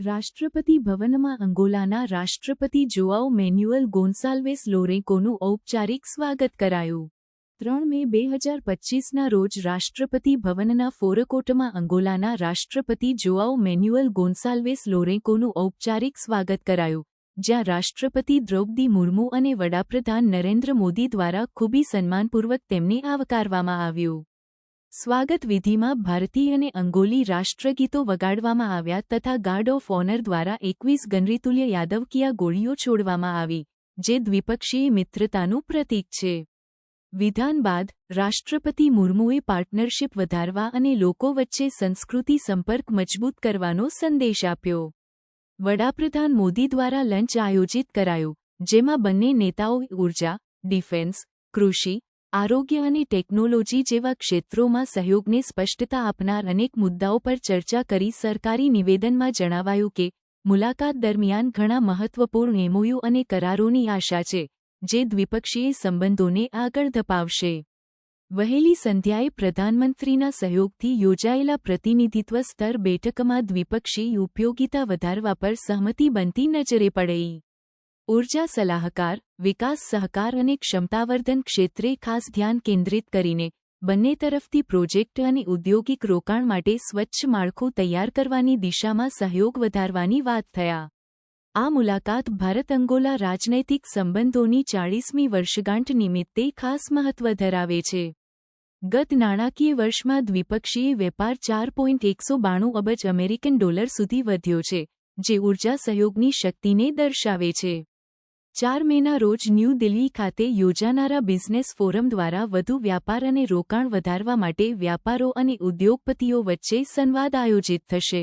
રાષ્ટ્રપતિ ભવનમાં અંગોલાના રાષ્ટ્રપતિ જોઆઉ મેન્યુઅલ ગોન્સાલ્વેસ લોરેકોનું ઔપચારિક સ્વાગત કરાયું. ત્રણ મે બે હજાર પચ્ચીસના રોજ રાષ્ટ્રપતિ ભવનના ફોરકોટમાં અંગોલાના રાષ્ટ્રપતિ જોઆઉ મેન્યુઅલ ગોન્સાલ્વેસ લોરેકોનું ઔપચારિક સ્વાગત કરાયું, જ્યાં રાષ્ટ્રપતિ દ્રૌપદી મુર્મુ અને વડાપ્રધાન નરેન્દ્ર મોદી દ્વારા ખૂબી સન્માનપૂર્વક તેમને આવકારવામાં આવ્યું. સ્વાગત વિધિમાં ભારતીય અને અંગોલી રાષ્ટ્રગીતો વગાડવામાં આવ્યા તથા ગાર્ડ ઓફ ઓનર દ્વારા એકવીસ ગનરીતુલ્ય યાદવકીયા ગોળીઓ છોડવામાં આવી, જે દ્વિપક્ષીય મિત્રતાનું પ્રતીક છે. વિધાન બાદ, રાષ્ટ્રપતિ મુર્મુએ પાર્ટનરશિપ વધારવા અને લોકો વચ્ચે સંસ્કૃતિ સંપર્ક મજબૂત કરવાનો સંદેશ આપ્યો. વડાપ્રધાન મોદી દ્વારા લંચ આયોજિત કરાયું, જેમાં બંને નેતાઓએ ઊર્જા, ડિફેન્સ, કૃષિ આરોગ્ય અને ટેકનોલોજી જેવા ક્ષેત્રોમાં સહયોગને સ્પષ્ટતા આપનાર અનેક મુદ્દાઓ પર ચર્ચા કરી સરકારી નિવેદનમાં જણાવાયું કે, મુલાકાત દરમિયાન ઘણા મહત્વપૂર્ણ એમઓયુ અને કરારોની આશા છે, જે દ્વિપક્ષીય સંબંધોને આગળ ધપાવશે. વહેલી સંધ્યાએ પ્રધાનમંત્રીના સહયોગથી યોજાયેલા પ્રતિનિધિત્વ સ્તર બેઠકમાં દ્વિપક્ષીય ઉપયોગિતા વધારવા પર સહમતિ બનતી નજરે પડેઈ. ઊર્જા સલાહકાર, વિકાસ સહકાર અને ક્ષમતાવર્ધન ક્ષેત્રે ખાસ ધ્યાન કેન્દ્રિત કરીને બંને તરફથી પ્રોજેક્ટ અને ઔદ્યોગિક રોકાણ માટે સ્વચ્છ માળખું તૈયાર કરવાની દિશામાં સહયોગ વધારવાની વાત થયા. આ મુલાકાત ભારત અંગોલા રાજનૈતિક સંબંધોની ચાળીસમી વર્ષગાંઠ નિમિત્તે ખાસ મહત્વ ધરાવે છે. ગત નાણાકીય વર્ષમાં દ્વિપક્ષીય વેપાર ચાર પોઈન્ટ એકસો બાણું અબજ અમેરિકન ડોલર સુધી વધ્યો છે, જે ઊર્જા સહયોગની શક્તિને દર્શાવે છે. ચાર મેના રોજ ન્યૂ દિલ્હી ખાતે યોજાનારા બિઝનેસ ફોરમ દ્વારા વધુ વ્યાપાર અને રોકાણ વધારવા માટે વ્યાપારો અને ઉદ્યોગપતિઓ વચ્ચે સંવાદ આયોજિત થશે.